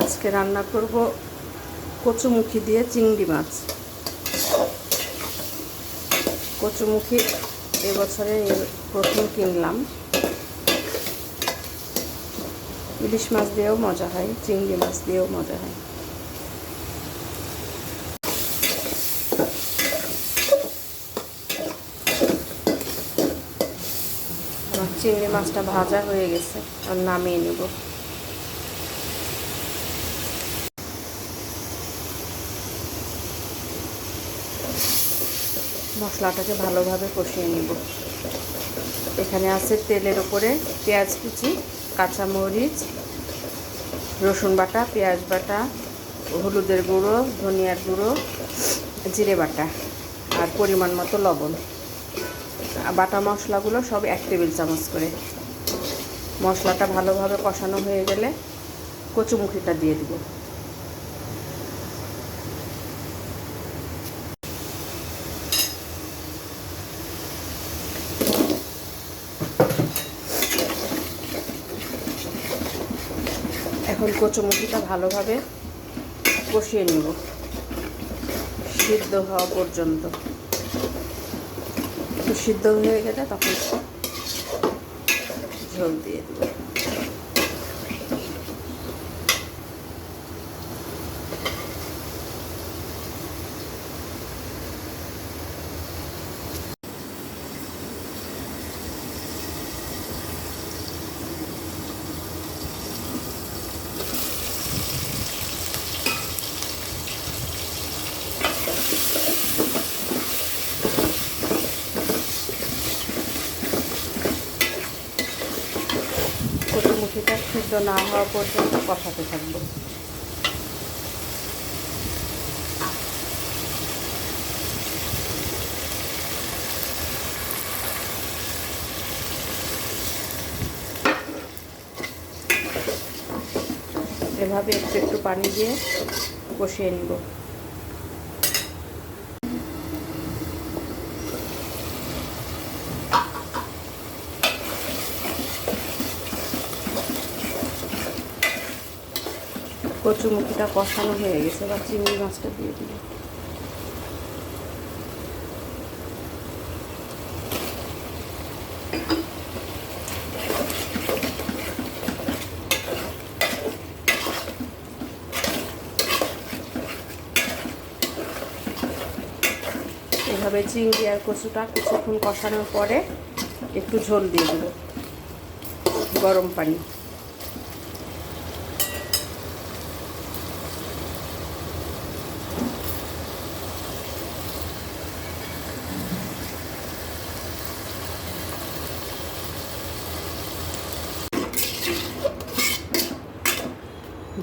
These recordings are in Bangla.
আজকে রান্না করব কচুমুখি দিয়ে চিংড়ি মাছ। কচুমুখী এবছরে প্রথম কিনলাম। ইলিশ মাছ দিয়েও মজা হয়, চিংড়ি মাছ দিয়েও মজা হয়। চিংড়ি মাছটা ভাজা হয়ে গেছে, আর নামিয়ে নেব। মশলাটাকে ভালোভাবে কষিয়ে নিব। এখানে আছে তেলের উপরে পেঁয়াজ কুচি, কাঁচামরিচ, রসুন বাটা, পেঁয়াজ বাটা, হলুদের গুঁড়ো, ধনিয়ার গুঁড়ো, জিরে বাটা আর পরিমাণ মতো লবণ। বাটা মশলাগুলো সব এক টেবিল চামচ করে। মশলাটা ভালোভাবে কষানো হয়ে গেলে কচুমুখিটা দিয়ে দিব। এখন কচুমুখিটা ভালোভাবে কষিয়ে নেব। সিদ্ধ হওয়া পর্যন্ত। একটু সিদ্ধ হয়ে গেলে তখন ঝোল দিয়ে দেব কচুমুখিটা সিদ্ধ না হওয়া পর্যন্ত কষাতে থাকব। এভাবে একটু একটু পানি দিয়ে কষিয়ে নিব। কচুমুখিটা কষানো হয়ে গেছে, এবার চিংড়ি মাছটা দিয়ে দিই এভাবে চিংড়ি আর কচুটা কিছুক্ষণ কষানোর পরে একটু ঝোল দিয়ে দেবো গরম পানি।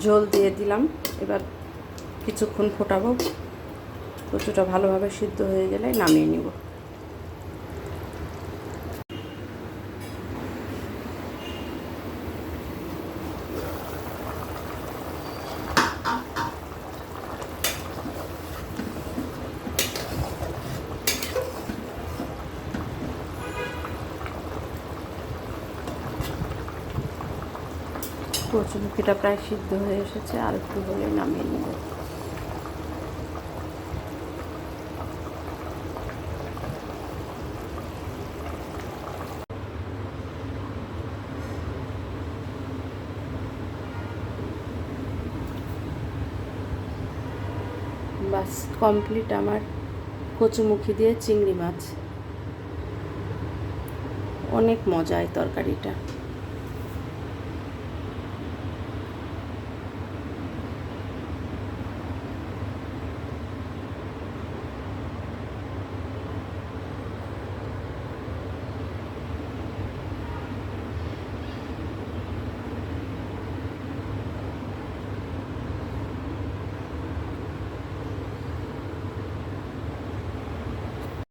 ঝোল দিয়ে দিলাম। এবার কিছুক্ষণ ফোটাবো। কচুটা ভালোভাবে সিদ্ধ হয়ে গেলে নামিয়ে নিব। কচুমুখিটা প্রায় সিদ্ধ হয়ে এসেছে, আর একটু হলে নামিয়ে নেব। বাস কমপ্লিট আমার কচুমুখি দিয়ে চিংড়ি মাছ। অনেক মজা এই তরকারিটা।